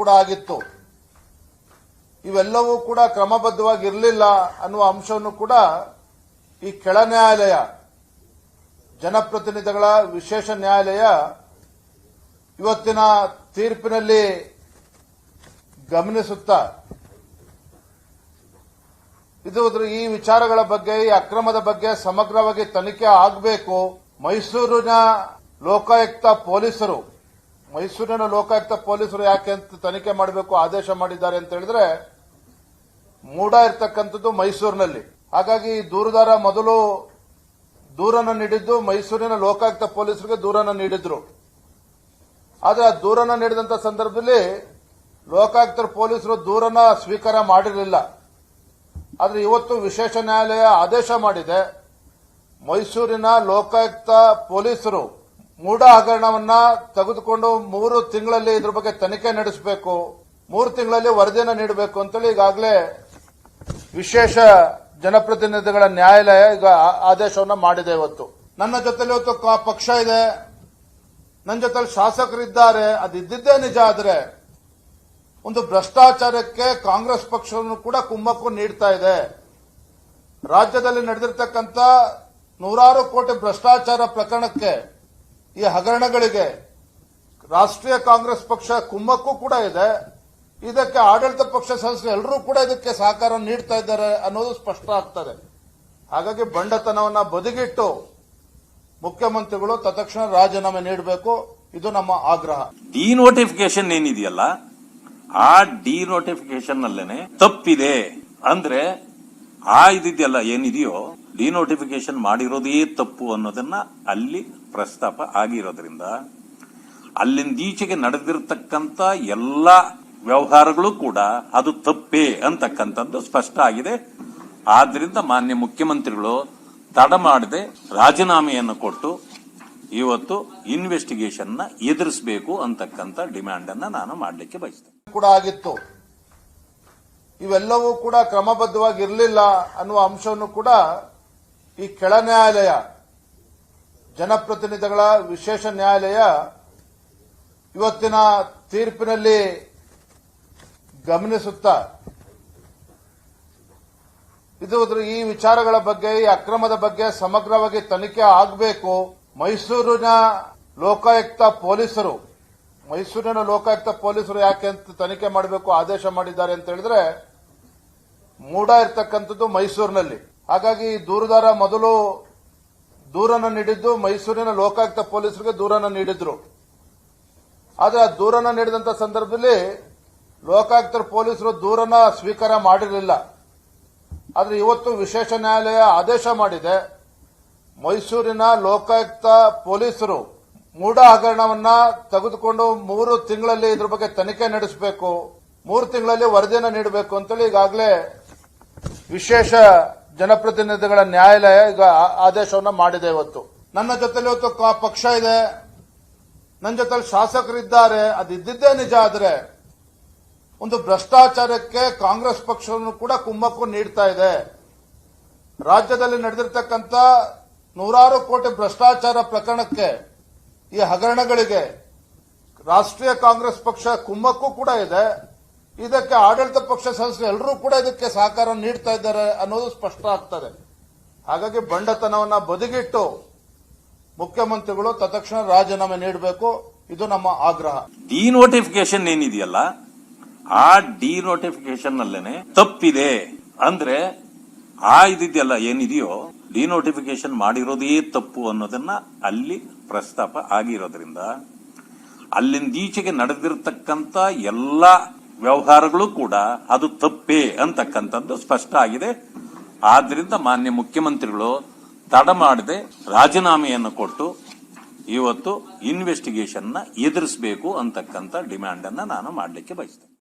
ಕೂಡ ಆಗಿತ್ತು. ಇವೆಲ್ಲವೂ ಕೂಡ ಕ್ರಮಬದ್ಧವಾಗಿ ಇರಲಿಲ್ಲ ಅನ್ನುವ ಅಂಶವನ್ನು ಕೂಡ ಈ ಕೆಳ ನ್ಯಾಯಾಲಯ, ಜನಪ್ರತಿನಿಧಿಗಳ ವಿಶೇಷ ನ್ಯಾಯಾಲಯ ಇವತ್ತಿನ ತೀರ್ಪಿನಲ್ಲಿ ಗಮನಿಸುತ್ತಾ, ಇದು ಈ ವಿಚಾರಗಳ ಬಗ್ಗೆ, ಈ ಅಕ್ರಮದ ಬಗ್ಗೆ ಸಮಗ್ರವಾಗಿ ತನಿಖೆ ಆಗಬೇಕು. ಮೈಸೂರಿನ ಲೋಕಾಯುಕ್ತ ಪೊಲೀಸರು ಮೈಸೂರಿನ ಲೋಕಾಯುಕ್ತ ಪೊಲೀಸರು ಯಾಕೆ ಅಂತ ತನಿಖೆ ಮಾಡಬೇಕು ಆದೇಶ ಮಾಡಿದ್ದಾರೆ ಅಂತ ಹೇಳಿದ್ರೆ, ಮೂಡ ಇರ್ತಕ್ಕಂಥದ್ದು ಮೈಸೂರಿನಲ್ಲಿ. ಹಾಗಾಗಿ ದೂರುದಾರ ಮೊದಲು ದೂರನ್ನು ನೀಡಿದ್ದು ಮೈಸೂರಿನ ಲೋಕಾಯುಕ್ತ ಪೊಲೀಸರಿಗೆ ದೂರನ್ನು ನೀಡಿದ್ರು. ಆದರೆ ಆ ದೂರನ್ನು ನೀಡಿದಂಥ ಸಂದರ್ಭದಲ್ಲಿ ಲೋಕಾಯುಕ್ತರ ಪೊಲೀಸರು ದೂರನ್ನ ಸ್ವೀಕಾರ ಮಾಡಿರಲಿಲ್ಲ. ಆದರೆ ಇವತ್ತು ವಿಶೇಷ ನ್ಯಾಯಾಲಯ ಆದೇಶ ಮಾಡಿದೆ, ಮೈಸೂರಿನ ಲೋಕಾಯುಕ್ತ ಪೊಲೀಸರು ಮೂಢ ಹಗರಣವನ್ನ ತೆಗೆದುಕೊಂಡು ಮೂರು ತಿಂಗಳಲ್ಲಿ ಇದ್ರ ಬಗ್ಗೆ ತನಿಖೆ ನಡೆಸಬೇಕು, ಮೂರು ತಿಂಗಳಲ್ಲಿ ವರದಿಯನ್ನು ನೀಡಬೇಕು ಅಂತೇಳಿ ಈಗಾಗಲೇ ವಿಶೇಷ ಜನಪ್ರತಿನಿಧಿಗಳ ನ್ಯಾಯಾಲಯ ಈಗ ಆದೇಶವನ್ನು ಮಾಡಿದೆ ಇವತ್ತು. ನನ್ನ ಜೊತೆಲಿ ಇವತ್ತು ಪಕ್ಷ ಇದೆ. ನನ್ನ ಜೊತೆಲಿ ಶಾಸಕರಿದ್ದಾರೆ. ಅದಿದ್ದೇ ಇದ್ದಿದ್ದೇ ನಿಜ ಆದರೆ ಒಂದು ಭ್ರಷ್ಟಾಚಾರಕ್ಕೆ ಕಾಂಗ್ರೆಸ್ ಪಕ್ಷವನ್ನು ಕೂಡ ಕುಮ್ಮಕ್ಕು ನೀಡ್ತಾ ಇದೆ. ರಾಜ್ಯದಲ್ಲಿ ನಡೆದಿರ್ತಕ್ಕಂಥ ನೂರಾರು ಕೋಟಿ ಭ್ರಷ್ಟಾಚಾರ ಪ್ರಕರಣಕ್ಕೆ ಈ ಹಗರಣಗಳಿಗೆ ರಾಷ್ಟ್ರೀಯ ಕಾಂಗ್ರೆಸ್ ಪಕ್ಷ ಕುಮ್ಮಕ್ಕೂ ಕೂಡ ಇದೆ. ಇದಕ್ಕೆ ಆಡಳಿತ ಪಕ್ಷ ಸದಸ್ಯರು ಎಲ್ಲರೂ ಕೂಡ ಇದಕ್ಕೆ ಸಹಕಾರ ನೀಡ್ತಾ ಇದ್ದಾರೆ ಅನ್ನೋದು ಸ್ಪಷ್ಟ ಆಗ್ತದೆ. ಹಾಗಾಗಿ ಬಂಡತನವನ್ನ ಬದಿಗಿಟ್ಟು ಮುಖ್ಯಮಂತ್ರಿಗಳು ತತ್ಕ್ಷಣ ರಾಜೀನಾಮೆ ನೀಡಬೇಕು. ಇದು ನಮ್ಮ ಆಗ್ರಹ. ಡಿನೋಟಿಫಿಕೇಶನ್ ಏನಿದೆಯಲ್ಲ, ಆ ಡಿನೋಟಿಫಿಕೇಶನ್ ನಲ್ಲೇನೆ ತಪ್ಪಿದೆ. ಅಂದ್ರೆ ಆ ಇದಿದೆಯಲ್ಲ ಏನಿದೆಯೋ ಡಿನೋಟಿಫಿಕೇಶನ್ ಮಾಡಿರೋದೇ ತಪ್ಪು ಅನ್ನೋದನ್ನ ಅಲ್ಲಿ ಪ್ರಸ್ತಾಪ ಆಗಿರೋದ್ರಿಂದ ಅಲ್ಲಿಂದೀಚೆಗೆ ನಡೆದಿರ್ತಕ್ಕಂಥ ಎಲ್ಲ ವ್ಯವಹಾರಗಳು ಕೂಡ ಅದು ತಪ್ಪೇ ಅಂತಕ್ಕಂಥದ್ದು ಸ್ಪಷ್ಟ ಆಗಿದೆ. ಆದ್ರಿಂದ ಮಾನ್ಯ ಮುಖ್ಯಮಂತ್ರಿಗಳು ತಡ ಮಾಡದೆ ರಾಜೀನಾಮೆಯನ್ನು ಕೊಟ್ಟು ಇವತ್ತು ಇನ್ವೆಸ್ಟಿಗೇಷನ್ನ ಎದುರಿಸಬೇಕು ಅಂತಕ್ಕಂಥ ಡಿಮ್ಯಾಂಡ್ ಅನ್ನ ನಾನು ಮಾಡಲಿಕ್ಕೆ ಬಯಸ್ತೇನೆ. ಕೂಡ ಆಗಿತ್ತು. ಇವೆಲ್ಲವೂ ಕೂಡ ಕ್ರಮಬದ್ಧವಾಗಿ ಇರಲಿಲ್ಲ ಅನ್ನುವ ಅಂಶವನ್ನು ಕೂಡ ಈ ಕೆಳ ನ್ಯಾಯಾಲಯ, ಜನಪ್ರತಿನಿಧಿಗಳ ವಿಶೇಷ ನ್ಯಾಯಾಲಯ ಇವತ್ತಿನ ತೀರ್ಪಿನಲ್ಲಿ ಗಮನಿಸುತ್ತಾ, ಇದು ಈ ವಿಚಾರಗಳ ಬಗ್ಗೆ, ಈ ಅಕ್ರಮದ ಬಗ್ಗೆ ಸಮಗ್ರವಾಗಿ ತನಿಖೆ ಆಗಬೇಕು. ಮೈಸೂರಿನ ಲೋಕಾಯುಕ್ತ ಪೊಲೀಸರು, ಮೈಸೂರಿನ ಲೋಕಾಯುಕ್ತ ಪೊಲೀಸರು ಯಾಕೆ ಅಂತ ತನಿಖೆ ಮಾಡಬೇಕು, ಆದೇಶ ಮಾಡಿದ್ದಾರೆ ಅಂತ ಹೇಳಿದ್ರೆ, ಮೂಡ ಇರತಕ್ಕಂಥದ್ದು ಮೈಸೂರಿನಲ್ಲಿ. ಹಾಗಾಗಿ ದೂರದಾರ ಮೊದಲು ದೂರನ್ನು ನೀಡಿದ್ದು, ಮೈಸೂರಿನ ಲೋಕಾಯುಕ್ತ ಪೊಲೀಸರಿಗೆ ದೂರನ್ನು ನೀಡಿದ್ರು. ಆದರೆ ಆ ದೂರನ್ನು ನೀಡಿದಂಥ ಸಂದರ್ಭದಲ್ಲಿ ಲೋಕಾಯುಕ್ತ ಪೊಲೀಸರು ದೂರನ್ನ ಸ್ವೀಕಾರ ಮಾಡಿರಲಿಲ್ಲ. ಆದರೆ ಇವತ್ತು ವಿಶೇಷ ನ್ಯಾಯಾಲಯ ಆದೇಶ ಮಾಡಿದೆ, ಮೈಸೂರಿನ ಲೋಕಾಯುಕ್ತ ಪೊಲೀಸರು ಮೂಢ ಹಗರಣವನ್ನ ತೆಗೆದುಕೊಂಡು ಮೂರು ತಿಂಗಳಲ್ಲಿ ಇದ್ರ ಬಗ್ಗೆ ತನಿಖೆ ನಡೆಸಬೇಕು, ಮೂರು ತಿಂಗಳಲ್ಲಿ ವರದಿಯನ್ನು ನೀಡಬೇಕು ಅಂತೇಳಿ ಈಗಾಗಲೇ ವಿಶೇಷ ಜನಪ್ರತಿನಿಧಿಗಳ ನ್ಯಾಯಾಲಯ ಈಗ ಆದೇಶವನ್ನು ಮಾಡಿದೆ ಇವತ್ತು. ನನ್ನ ಜೊತೆಲಿ ಇವತ್ತು ಪಕ್ಷ ಇದೆ. ನನ್ನ ಜೊತೆಲಿ ಶಾಸಕರಿದ್ದಾರೆ. ಅದು ಇದ್ದಿದ್ದೇ ನಿಜ ಆದರೆ ಒಂದು ಭ್ರಷ್ಟಾಚಾರಕ್ಕೆ ಕಾಂಗ್ರೆಸ್ ಪಕ್ಷವನ್ನು ಕೂಡ ಕುಮ್ಮಕ್ಕು ನೀಡ್ತಾ ಇದೆ. ರಾಜ್ಯದಲ್ಲಿ ನಡೆದಿರ್ತಕ್ಕಂಥ ನೂರಾರು ಕೋಟಿ ಭ್ರಷ್ಟಾಚಾರ ಪ್ರಕರಣಕ್ಕೆ ಈ ಹಗರಣಗಳಿಗೆ ರಾಷ್ಟ್ರೀಯ ಕಾಂಗ್ರೆಸ್ ಪಕ್ಷ ಕುಂಭಕ್ಕೂ ಕೂಡ ಇದೆ. ಇದಕ್ಕೆ ಆಡಳಿತ ಪಕ್ಷ ಸದಸ್ಯರು ಎಲ್ಲರೂ ಕೂಡ ಇದಕ್ಕೆ ಸಹಕಾರ ನೀಡ್ತಾ ಇದ್ದಾರೆ ಅನ್ನೋದು ಸ್ಪಷ್ಟ ಆಗ್ತದೆ. ಹಾಗಾಗಿ ಬಂಡತನವನ್ನ ಬದಿಗಿಟ್ಟು ಮುಖ್ಯಮಂತ್ರಿಗಳು ತತ್ಕ್ಷಣ ರಾಜೀನಾಮೆ ನೀಡಬೇಕು. ಇದು ನಮ್ಮ ಆಗ್ರಹ. ಡಿನೋಟಿಫಿಕೇಶನ್ ಏನಿದೆಯಲ್ಲ, ಆ ಡಿನೋಟಿಫಿಕೇಶನ್ ನಲ್ಲೇನೆ ತಪ್ಪಿದೆ ಅಂದ್ರೆ ಆ ಇದಿದೆಯಲ್ಲ ಏನಿದೆಯೋ ಡಿನೋಟಿಫಿಕೇಶನ್ ಮಾಡಿರೋದೇ ತಪ್ಪು ಅನ್ನೋದನ್ನ ಅಲ್ಲಿ ಪ್ರಸ್ತಾಪ ಆಗಿರೋದ್ರಿಂದ ಅಲ್ಲಿಂದೀಚೆಗೆ ನಡೆದಿರ್ತಕ್ಕಂಥ ಎಲ್ಲ ವ್ಯವಹಾರಗಳು ಕೂಡ ಅದು ತಪ್ಪೇ ಅಂತಕ್ಕಂಥದ್ದು ಸ್ಪಷ್ಟ ಆಗಿದೆ. ಆದ್ರಿಂದ ಮಾನ್ಯ ಮುಖ್ಯಮಂತ್ರಿಗಳು ತಡ ಮಾಡದೆ ರಾಜೀನಾಮೆಯನ್ನು ಕೊಟ್ಟು ಇವತ್ತು ಇನ್ವೆಸ್ಟಿಗೇಷನ್ನ ಎದುರಿಸಬೇಕು ಅಂತಕ್ಕಂಥ ಡಿಮ್ಯಾಂಡ್ ಅನ್ನ ನಾನು ಮಾಡಲಿಕ್ಕೆ ಬಯಸ್ತೇನೆ.